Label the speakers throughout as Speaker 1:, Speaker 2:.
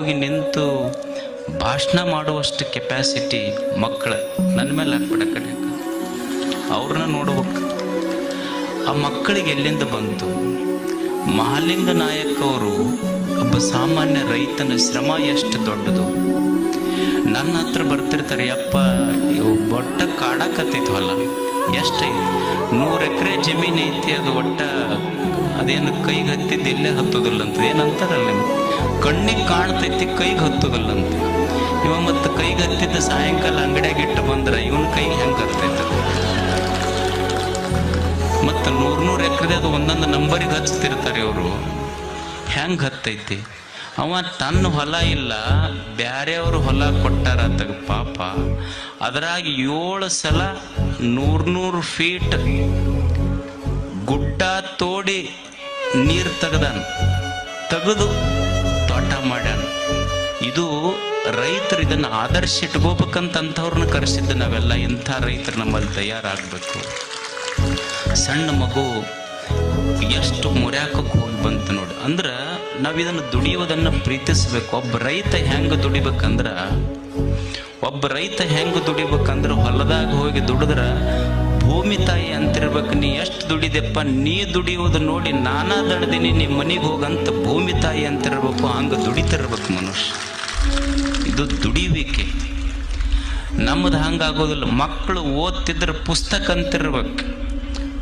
Speaker 1: ಹೋಗಿ ನಿಂತು ಭಾಷಣ ಮಾಡುವಷ್ಟು ಕೆಪಾಸಿಟಿ ಮಕ್ಕಳ ನನ್ನ ಮೇಲೆ ಹಾಕ್ಬಿಡಕ್ಕೆ ಅವ್ರನ್ನ ನೋಡ್ಬೇಕು. ಆ ಮಕ್ಕಳಿಗೆ ಎಲ್ಲಿಂದ ಬಂತು? ಮಹಾಲಿಂಗ ನಾಯಕ್ ಅವರು ಒಬ್ಬ ಸಾಮಾನ್ಯ ರೈತನ ಶ್ರಮ ಎಷ್ಟು ದೊಡ್ಡದು? ನನ್ನ ಹತ್ರ ಬರ್ತಿರ್ತಾರೆ ಅಪ್ಪ ಇವು ಒಟ್ಟ ಕಾಡಕತ್ತೈತಿ ಹೊಲ ಎಷ್ಟೇ ನೂರು ಎಕರೆ ಜಮೀನು ಐತಿ, ಅದು ಒಟ್ಟ ಅದೇನು ಕೈಗೆ ಹತ್ತಿದ್ದು ಇಲ್ಲೇ ಹತ್ತೋದಿಲ್ಲ ಅಂತ. ಏನಂತಾರಲ್ಲ ನೀವು ಕಣ್ಣಿಗೆ ಕಾಣ್ತೈತಿ, ಕೈಗೆ ಹತ್ತೋದಿಲ್ಲ ಇವ ಮತ್ತು ಕೈಗೆ ಹತ್ತಿದ್ದ ಸಾಯಂಕಾಲ ಅಂಗಡಿಯಾಗ ಇಟ್ಟು ಬಂದ್ರೆ ಇವನ ಕೈಗೆ ಹೆಂಗೆ ಹತ್ತೈತೆ? ಮತ್ತು ನೂರು ನೂರು ಎಕರೆ ಅದು ಒಂದೊಂದು ನಂಬರಿಗೆ ಹಚ್ತಿರ್ತಾರೆ ಇವರು. ಹೆಂಗೆ ಹತ್ತೈತಿ? ಅವ ತನ್ನ ಹೊಲ ಇಲ್ಲ, ಬ್ಯಾರೆಯವರು ಹೊಲ ಕೊಟ್ಟಾರ ತಗ ಪಾಪ. ಅದ್ರಾಗ ಏಳು ಸಲ ನೂರು ನೂರು ಫೀಟ್ ಗುಡ್ಡ ತೋಡಿ ನೀರು ತೆಗ್ದಾನ. ತೆಗೆದು ತೋಟ ಮಾಡ್ಯಾನ. ಇದು ರೈತರು ಇದನ್ನ ಆದರ್ಶ ಇಟ್ಕೋಬೇಕಂತ ಅಂಥವ್ರನ್ನ ಕರೆಸಿದ್ದು ನಾವೆಲ್ಲ ಇಂಥ ರೈತರು ನಮ್ಮಲ್ಲಿ ತಯಾರಾಗಬೇಕು. ಸಣ್ಣ ಮಗು ಎಷ್ಟು ಮುರ್ಯಾಕಕ್ಕೆ ಹೋಗಿ ಬಂತು ನೋಡಿ. ಅಂದ್ರೆ ನಾವು ಇದನ್ನು ದುಡಿಯೋದನ್ನು ಪ್ರೀತಿಸ್ಬೇಕು. ಒಬ್ಬ ರೈತ ಹೆಂಗೆ ದುಡಿಬೇಕಂದ್ರೆ, ಒಬ್ಬ ರೈತ ಹೆಂಗೆ ದುಡಿಬೇಕಂದ್ರೆ ಹೊಲದಾಗ ಹೋಗಿ ದುಡಿದ್ರ ಭೂಮಿ ತಾಯಿ ಅಂತಿರ್ಬೇಕು, ನೀ ಎಷ್ಟು ದುಡಿದೆಪ್ಪ, ನೀ ದುಡಿಯೋದು ನೋಡಿ ನಾನಾ ದಣದಿನಿ ನಿಮ್ಮ ಮನೆಗೆ ಹೋಗಂತ ಭೂಮಿ ತಾಯಿ ಅಂತಿರ್ಬೇಕು, ಹಂಗೆ ದುಡಿತಿರ್ಬೇಕು ಮನುಷ್ಯ. ಇದು ದುಡಿಯುವಿಕೆ. ನಮ್ಮದು ಹಂಗಾಗೋದಿಲ್ಲ. ಮಕ್ಕಳು ಓದ್ತಿದ್ರೆ ಪುಸ್ತಕ ಅಂತಿರ್ಬೇಕು.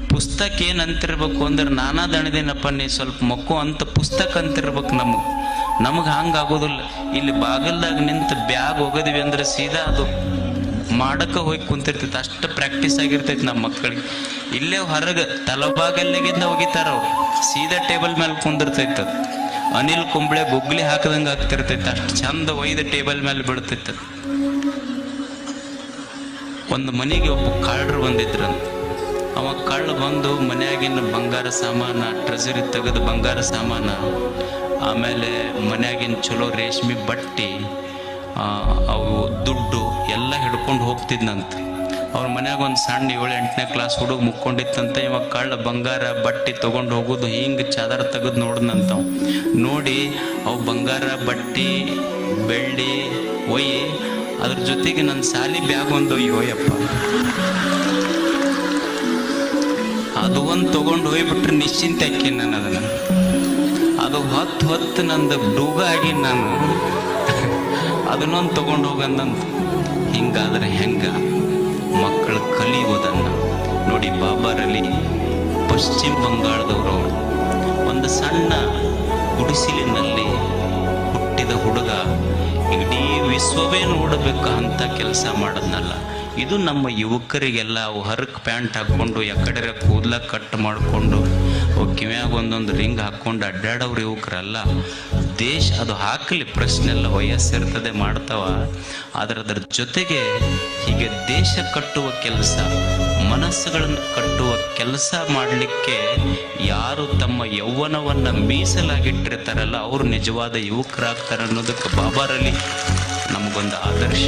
Speaker 1: ಪುಸ್ತಕ ಏನು ಅಂತಿರ್ಬೇಕು ಅಂದ್ರೆ ನಾನಾ ದಣದಿನಪ್ಪ ನೀ ಸ್ವಲ್ಪ ಮಕ್ಕು ಅಂತ ಪುಸ್ತಕ ಅಂತಿರ್ಬೇಕು ನಮಗೆ. ನಮಗೆ ಹಂಗಾಗೋದಿಲ್ಲ. ಇಲ್ಲಿ ಬಾಗಿಲ್ದಾಗ ನಿಂತು ಬ್ಯಾಗ್ ಹೋಗೋದಿವಿ ಅಂದ್ರೆ ಸೀದಾ ಅದು ಮಾಡಕ್ಕೆ ಹೋಗಿ ಕುಂತಿರ್ತೈತಿ, ಅಷ್ಟು ಪ್ರಾಕ್ಟೀಸ್ ಆಗಿರ್ತೈತಿ ನಮ್ಮ ಮಕ್ಕಳಿಗೆ. ಇಲ್ಲೇ ಹೊರಗೆ ತಲಬಾಗಲ್ಲಿಗಿಂದ ಹೋಗಿತಾರ ಅವ್ರು ಸೀದಾ ಟೇಬಲ್ ಮೇಲೆ ಕುಂದಿರ್ತೈತೆ ಅನಿಲ್ ಕುಂಬಳೆ ಬುಗ್ಲಿ ಹಾಕದಂಗೆ ಆಗ್ತಿರ್ತೈತೆ, ಅಷ್ಟು ಚಂದ ಒಯ್ದು ಟೇಬಲ್ ಮೇಲೆ ಬಿಡ್ತೈತೆ ಒಂದು ಮನೆಗೆ ಒಬ್ಬ ಕಳ್ಳರು ಬಂದಿದ್ರಂತ ಅವ ಕಳ್ಳ ಬಂದು ಮನೆಯಾಗಿನ ಬಂಗಾರ ಸಾಮಾನ ಟ್ರೆಜರಿ ತೆಗೆದು ಬಂಗಾರ ಸಾಮಾನ, ಆಮೇಲೆ ಮನೆಯಾಗಿನ ಚಲೋ ರೇಷ್ಮೆ ಬಟ್ಟೆ ಅವು ದುಡ್ಡು ಎಲ್ಲ ಹಿಡ್ಕೊಂಡು ಹೋಗ್ತಿದ್ನಂತೆ. ಅವ್ರ ಮನ್ಯಾಗ ಒಂದು ಸಣ್ಣ ಏಳು ಎಂಟನೇ ಕ್ಲಾಸ್ ಹುಡುಗ ಮುಕ್ಕೊಂಡಿತ್ತಂತೆ. ಇವಾಗ ಕಳ್ಳ ಬಂಗಾರ ಬಟ್ಟೆ ತೊಗೊಂಡು ಹೋಗೋದು ಹಿಂಗೆ ಚಾದರ್ ತೆಗೆದು ನೋಡ್ದಂತ ನೋಡಿ ಅವು ಬಂಗಾರ ಬಟ್ಟೆ, ಬೆಳ್ಳಿ ಒಯ್ಯಿ ಅದ್ರ ಜೊತೆಗೆ ನನ್ನ ಸಾಲಿ ಬ್ಯಾಗ್ ಒಂದು ಒಯ್ಯಪ್ಪ ಅದು ಒಂದು ತೊಗೊಂಡು ಹೋಗ್ಬಿಟ್ರೆ ನಿಶ್ಚಿಂತೆ ಹಾಕಿ ನಾನು ಅದನ್ನು. ಅದು ಹೊತ್ತು ಹೊತ್ತು ನಂದು ಡೂಗ ಆಗಿ ನಾನು. ಅದನ್ನೊಂದು ತಗೊಂಡು ಹೋಗಂದಂತ. ಹಿಂಗಾದ್ರೆ ಹೆಂಗ? ಮಕ್ಕಳು ಕಲಿಯುವುದನ್ನು. ನೋಡಿ ಬಾಬಾರಲ್ಲಿ ಪಶ್ಚಿಮ ಬಂಗಾಳದವರು ಒಂದು ಸಣ್ಣ ಗುಡಿಸಿಲಿನಲ್ಲಿ ಹುಟ್ಟಿದ ಹುಡುಗ ಇಡೀ ವಿಶ್ವವೇ ನೋಡಬೇಕು ಅಂತ ಕೆಲಸ ಮಾಡೋದ್ನಲ್ಲ. ಇದು ನಮ್ಮ ಯುವಕರಿಗೆಲ್ಲ ಅವು ಹರಕ್ ಪ್ಯಾಂಟ್ ಹಾಕ್ಕೊಂಡು ಯಾಕಡೆರ ಕೂದಲ ಕಟ್ ಮಾಡಿಕೊಂಡು ಅವು ಕಿವ್ಯಾಗ ಒಂದೊಂದು ರಿಂಗ್ ಹಾಕ್ಕೊಂಡು ಅಡ್ಡಾಡೋರು ಯುವಕರಲ್ಲ. ದೇಶ ಅದು ಹಾಕಲಿ. ಪ್ರಶ್ನೆ ಎಲ್ಲ ವಯಸ್ಸಿರ್ತದೆ ಮಾಡ್ತಾವ. ಆದ್ರೆ ಅದರ ಜೊತೆಗೆ ಹೀಗೆ ದೇಶ ಕಟ್ಟುವ ಕೆಲಸ, ಮನಸ್ಸುಗಳನ್ನು ಕಟ್ಟುವ ಕೆಲಸ ಮಾಡಲಿಕ್ಕೆ ಯಾರು ತಮ್ಮ ಯೌವನವನ್ನು ಮೀಸಲಾಗಿಟ್ಟಿರ್ತಾರಲ್ಲ, ಅವರು ನಿಜವಾದ ಯುವಕರಾಗ್ತಾರೆ ಅನ್ನೋದಕ್ಕೆ ಬಾಬಾರಲ್ಲಿ ನಮಗೊಂದು ಆದರ್ಶ.